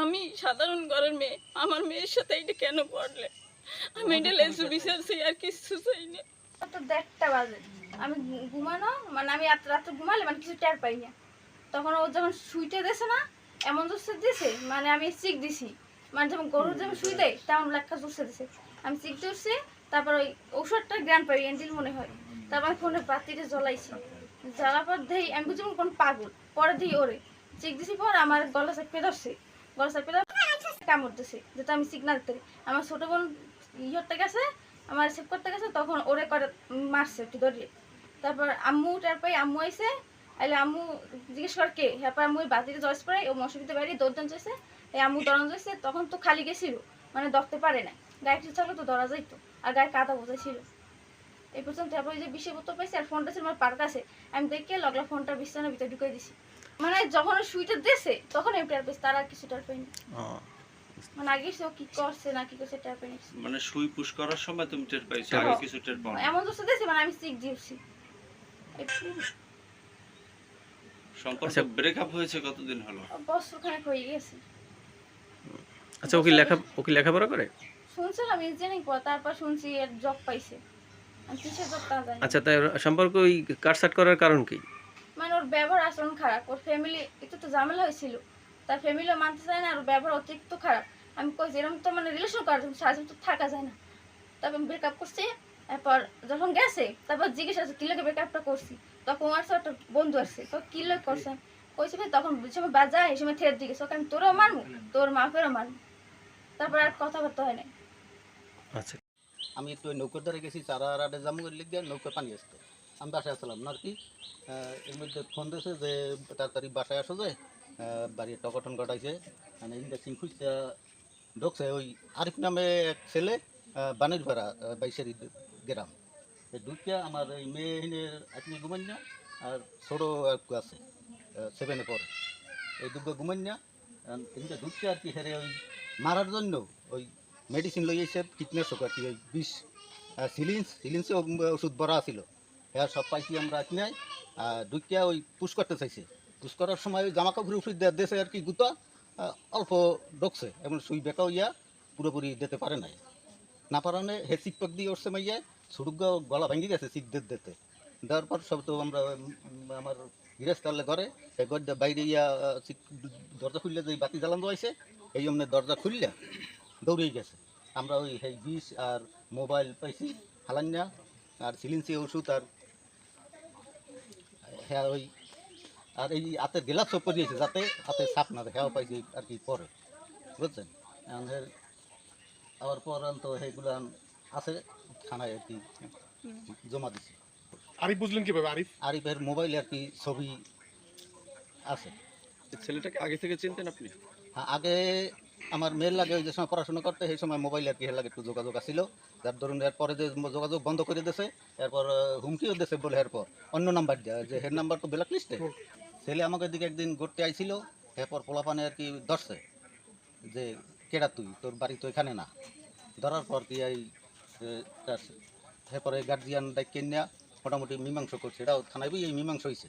আমি সাধারণ ঘরের মেয়ে। আমার মেয়ের সাথে এটা কেন পড়লে? আমি এটা লেসু বিচারছি আর কিছু চাই না। তো দেড়টা বাজে। আমি ঘুমানো মানে আমি রাত রাত্রে ঘুমালে মানে কিছু টের পাই না। তখন ও যখন শুইতে দিয়েছে না এমন জোরসে দিয়েছে মানে আমি চিক দিছি। মানে যখন গরুর যেমন শুই দেয় তেমন লেখা জোরসে দিছে। আমি চিক দিয়েছি তারপর ওই ঔষধটা গ্রান পাই এন্টিল মনে হয়। তারপর আমি ফোনের বাতিটা জ্বলাইছি। জ্বালার পর দেই আমি বুঝি কোন পাগল? পরে দিই ওরে। চিক দিছি পর আমার গলা চাপে ধরছে। গলা চাপে ধর কামড় দিছে। যেটা আমি সিগনাল দিতে আমার ছোট বোন ইহরটা গেছে, আমার সেভ করতে গেছে, তখন ওরে করে মারছে একটু ধরিয়ে। তারপর আম্মু তারপরে আম্মু আইসে আইলে আম্মু জিজ্ঞেস কর কে? তারপর আম্মু বাতিতে জয়েস পরে, ও মশারিতে বাইরে দৌড়ান চাইছে এই আম্মু দৌড়ান চাইছে তখন তো খালি গেছিল মানে ধরতে পারে না গায়ে কিছু থাকলে তো ধরা যাইতো, আর গায়ে কাদা বোঝা ছিল। এই পর্যন্ত তারপর যে বিষে বোতল পাইছে, আর ফোনটা ছিল আমার পার কাছে আমি দেখে লগলা ফোনটা বিছানার ভিতরে ঢুকে দিছি। মানে যখন ওই সুইটা দিয়েছে তখন আমি টের পেয়েছি তার আর কিছু টের পাইনি মানে আগে সে কি করছে না কি করছে টের পাইনি মানে সুই পুশ করার সময় তুমি টের পাইছো হ্যাঁ। আগে কিছু টের পাও না। এমন দোষে দিয়েছে মানে আমি সিক দিয়েছি সম্পর্ক আচ্ছা। ব্রেকআপ হয়েছে কতদিন হলো? বছর খানেক হয়ে গেছে। আচ্ছা ও কি লেখা ও কি লেখাপড়া করে? শুনছিলাম ইঞ্জিনিয়ারিং পর তারপর শুনছি এর জব পাইছে। তা। আচ্ছা তাই সম্পর্ক ওই কাটসাট করার কারণ কি? ওর ব্যবহার আচরণ খারাপ। ওর ফ্যামিলি একটু তো ঝামেলা হয়েছিল। তার ফ্যামিলিও মানতে চায় না, আর ব্যবহার অতিরিক্ত খারাপ। আমি কই এরকম তো মানে রিলেশন জন্য সারাদিন তো থাকা যায় না। তারপর আমি ব্রেকআপ করছি, এরপর যখন গেছে, তারপর জিজ্ঞেস আছে লোকে ব্রেকআপটা করছি? তখন আমার সাথে একটা বন্ধু আসছে তো কি লোক করছে? কইছে, ভাই, তখন বুঝছে আমি বাজা এই সময় থের দিকে আমি তোরও মারবো তোর মাকেরও মারবো তারপর আর কথাবার্তা হয় না আচ্ছা। আমি একটু নৌকোর দ্বারা গেছি, চারা আড়ে জামু লিখে নৌকো পানি আসতো। আমি বাসায় আসলাম। না আর কি এর মধ্যে ফোন দিয়েছে যে তাড়াতাড়ি বাসায় আসো যে আহ, বাড়ি টকটন ঘটাইছে। মানে ইন্ডাকশন খুঁজতে ঢুকছে ওই আরিফ নামে এক ছেলে বানির ভাড়া বাইশের গ্রাম। ঢুকিয়া আমার এই মেয়ের আপনি ঘুমাই না আর ছোটো আছে সেভেনে পড়ে এই দুটো ঘুমাই না ঢুকছে আর কি হেরে ওই মারার জন্য ওই মেডিসিন লইয়েছে এসে কীটনাশক আর কি ওই বিষ সিলিন্স সিলিন্সে ওষুধ ভরা ছিল হ্যাঁ সব পাইছি আমরা কিনাই ঢুকিয়া ওই পুষ করতে চাইছে। পুষ করার সময় ওই জামা কাপড় দেওয়া দেশে আর কি গুতা অল্প ঢুকছে। এবং সুই বেকাও ইয়া পুরোপুরি দিতে পারে নাই। না পারানে হে চিকপক দিয়ে উঠছে মাইয়া ছুটুক গলা ভেঙে গেছে চিক দিতে। দেওয়ার পর সব তো আমরা আমার গৃহস্থালে ঘরে ঘর দিয়ে বাইরে ইয়া দরজা খুললে যে বাতি জ্বালান হয়েছে, এই জন্য দরজা খুললে দৌড়ে গেছে। আমরা ওই সেই বিষ আর মোবাইল পাইছি হালান্যা আর সিলিন্সি ওষুধ আর হ্যাঁ ওই আর এই হাতের গেলাপ সব পরিয়েছে যাতে হাতে সাপ না হ্যাঁ পাইছি আর কি পরে বুঝছেন? আবার তো সেইগুলো আছে থানায় আর কি জমা দিছি। আরিফ বুঝলেন কীভাবে আরিফ? আরিফের মোবাইলে আর কি ছবি আছে। ছেলেটাকে আগে থেকে চিনতেন আপনি? হ্যাঁ, আগে আমার মেয়ের লাগে, ওই যে সময় পড়াশোনা করতে, সেই সময় মোবাইল আর কি, এর লাগে একটু যোগাযোগ আসছিল যার ধরুন এরপরে যে যোগাযোগ বন্ধ করে দিয়েছে এরপর হুমকিও দিয়েছে বলে এরপর। অন্য নাম্বার দেওয়া যে হের নাম্বার তো ব্ল্যাক লিস্টে ছেলে আমাকে দিকে একদিন ঘুরতে আইছিল, এরপর পোলাপানে আর কি ধরছে, যে, কেডা তুই? তোর বাড়ি তো এখানে না। ধরার পর কি এই এরপরে গার্জিয়ান ডাইকে নেওয়া মোটামুটি মীমাংস করছে। এটাও থানায় এই মীমাংস হয়েছে